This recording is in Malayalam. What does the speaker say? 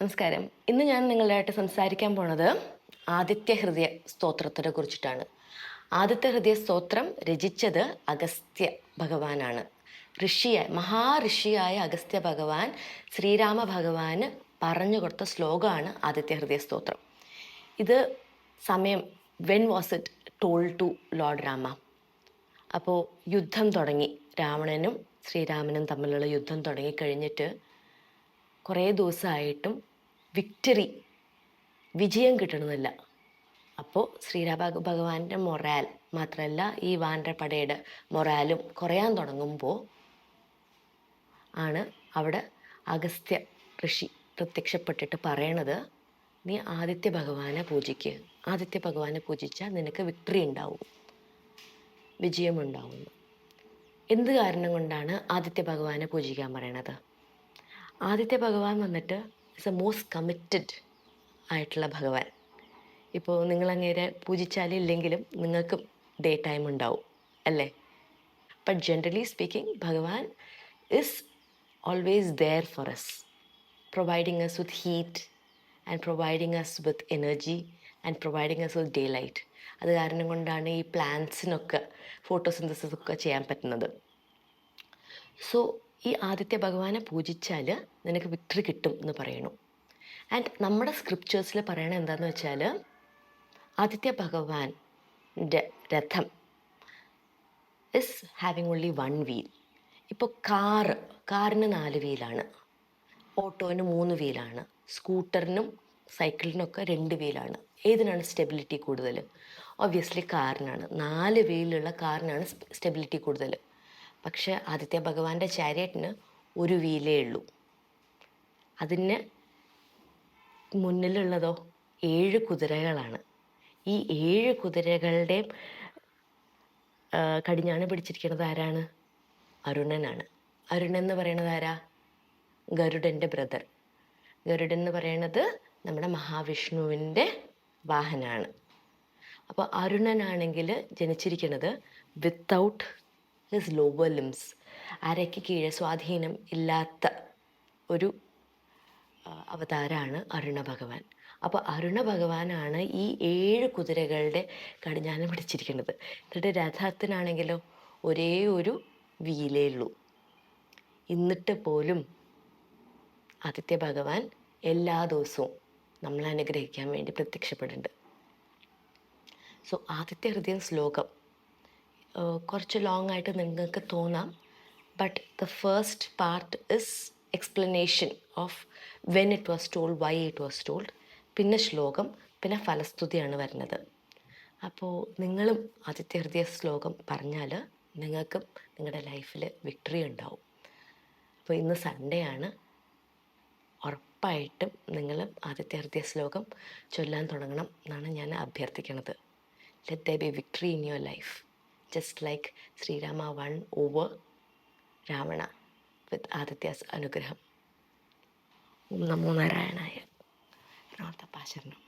നമസ്കാരം. ഇന്ന് ഞാൻ നിങ്ങളുമായിട്ട് സംസാരിക്കാൻ പോണത് ആദിത്യ ഹൃദയ സ്തോത്രത്തിനെ കുറിച്ചിട്ടാണ്. ആദിത്യ ഹൃദയ സ്തോത്രം രചിച്ചത് അഗസ്ത്യ ഭഗവാനാണ്. ഋഷിയായ മഹാഋഷിയായ അഗസ്ത്യ ഭഗവാൻ ശ്രീരാമ ഭഗവാന് പറഞ്ഞു കൊടുത്ത ശ്ലോകമാണ് ആദിത്യ ഹൃദയ സ്തോത്രം. ഇത് സമയം when was it told to lord Rama അപ്പോൾ യുദ്ധം തുടങ്ങി. രാവണനും ശ്രീരാമനും തമ്മിലുള്ള യുദ്ധം തുടങ്ങിക്കഴിഞ്ഞിട്ട് കുറേ ദിവസമായിട്ടും വിക്ടറി വിജയം കിട്ടണമെന്നില്ല അപ്പോൾ ശ്രീരാമ ഭഗവാന്റെ മൊറാൽ മാത്രമല്ല ഈ വാനരപ്പടയുടെ മൊറാലും കുറയാൻ തുടങ്ങുമ്പോൾ ആണ് അവിടെ അഗസ്ത്യ ഋഷി പ്രത്യക്ഷപ്പെട്ടിട്ട് പറയണത് നീ ആദിത്യ ഭഗവാനെ പൂജിക്ക്. ആദിത്യ ഭഗവാനെ പൂജിച്ചാൽ നിനക്ക് വിക്ടറി ഉണ്ടാവും. വിജയമുണ്ടാവുന്നു എന്ത് കാരണം കൊണ്ടാണ് ആദിത്യ ഭഗവാനെ പൂജിക്കാൻ പറയണത്? ആദിത്യ ഭഗവാൻ വന്നിട്ട് ഇസ് എ മോസ്റ്റ് കമ്മിറ്റഡ് ആയിട്ടുള്ള ഭഗവാൻ. ഇപ്പോൾ നിങ്ങൾ അങ്ങേരെ പൂജിച്ചാലില്ലെങ്കിലും നിങ്ങൾക്കും ഡേ ടൈം ഉണ്ടാവും അല്ലേ? But generally speaking Bhagavan is always there for us providing us with heat and providing us with energy and providing us with day light അത് കാരണം കൊണ്ടാണ് ഈ പ്ലാന്റ്സിനൊക്കെ ഫോട്ടോസിന്തസിസ് ഒക്കെ ചെയ്യാൻ പറ്റുന്നത്. സോ ഈ ആദിത്യ ഭഗവാനെ പൂജിച്ചാൽ നിനക്ക് വിക്ടറി കിട്ടും എന്ന് പറയണു ആൻഡ് നമ്മുടെ സ്ക്രിപ്റ്റേഴ്സിൽ പറയണത് എന്താണെന്ന് വെച്ചാൽ ആദിത്യ ഭഗവാന്റെ രഥം is having only one wheel ഇപ്പോൾ കാറ് കാറിന് നാല് വീലാണ് ഓട്ടോന് മൂന്ന് വീലാണ് സ്കൂട്ടറിനും സൈക്കിളിനൊക്കെ രണ്ട് വീലാണ് ഏതിനാണ് സ്റ്റെബിലിറ്റി കൂടുതൽ ഒബ്വിയസ്ലി കാറിനാണ് നാല് വീലുള്ള കാറിനാണ് സ്റ്റെബിലിറ്റി കൂടുതൽ പക്ഷേ ആദിത്യ ഭഗവാന്റെ ചാരിയറ്റിന് ഒരു വീലേ ഉള്ളൂ. അതിന് മുന്നിലുള്ളതോ ഏഴ് കുതിരകളാണ്. ഈ ഏഴ് കുതിരകളുടെയും കടിഞ്ഞാണ് പിടിച്ചിരിക്കുന്നത് ആരാണ്? അരുണനാണ്. അരുണൻ എന്ന് പറയണത് ആരാ? ഗരുഡന്റെ ബ്രദർ. ഗരുഡൻ എന്ന് പറയണത് നമ്മുടെ മഹാവിഷ്ണുവിന്റെ വാഹനമാണ് അപ്പോൾ അരുണനാണെങ്കിൽ ജനിച്ചിരിക്കുന്നത് വിത്തൗട്ട് ഹിസ് ലോവർ ലിംസ് അരയ്ക്ക് കീഴെ സ്വാധീനം ഇല്ലാത്ത ഒരു അവതാരമാണ് അരുണ ഭഗവാൻ. അപ്പോൾ അരുണ ഭഗവാനാണ് ഈ ഏഴ് കുതിരകളുടെ കടിഞ്ഞാനം പിടിച്ചിരിക്കുന്നത്. എന്നിട്ട് രഥത്തിനാണെങ്കിലോ ഒരേ ഒരു വീലേ ഉള്ളൂ. എന്നിട്ട് പോലും ആദിത്യ ഭഗവാൻ എല്ലാ ദിവസവും നമ്മളെ അനുഗ്രഹിക്കാൻ വേണ്ടി പ്രത്യക്ഷപ്പെടുന്നുണ്ട്. സോ ആദിത്യ ഹൃദയം ശ്ലോകം. കുറച്ച് ലോങ് ആയിട്ട് നിങ്ങൾക്ക് തോന്നാം. But the first part is explanation of when it was told why it was told പിന്നെ ശ്ലോകം പിന്നെ ഫലസ്തുതിയാണ് വരുന്നത്. അപ്പോൾ നിങ്ങളും ആദിത്യ ഹൃദയ ശ്ലോകം പറഞ്ഞാൽ നിങ്ങൾക്കും നിങ്ങളുടെ ലൈഫിൽ വിക്ടറി ഉണ്ടാവും. അപ്പോൾ ഇന്ന് സൺഡേ ആണ്. ഉറപ്പായിട്ടും നിങ്ങൾ ആദിത്യ ഹൃദയ ശ്ലോകം ചൊല്ലാൻ തുടങ്ങണം എന്നാണ് ഞാൻ അഭ്യർത്ഥിക്കുന്നത് let the be victory in your life just like Shri Rama won over Ravana with Aditya's അനുഗ്രഹം. ഓം നമോ നാരായണായ. രാമത്തപ്പാശരണം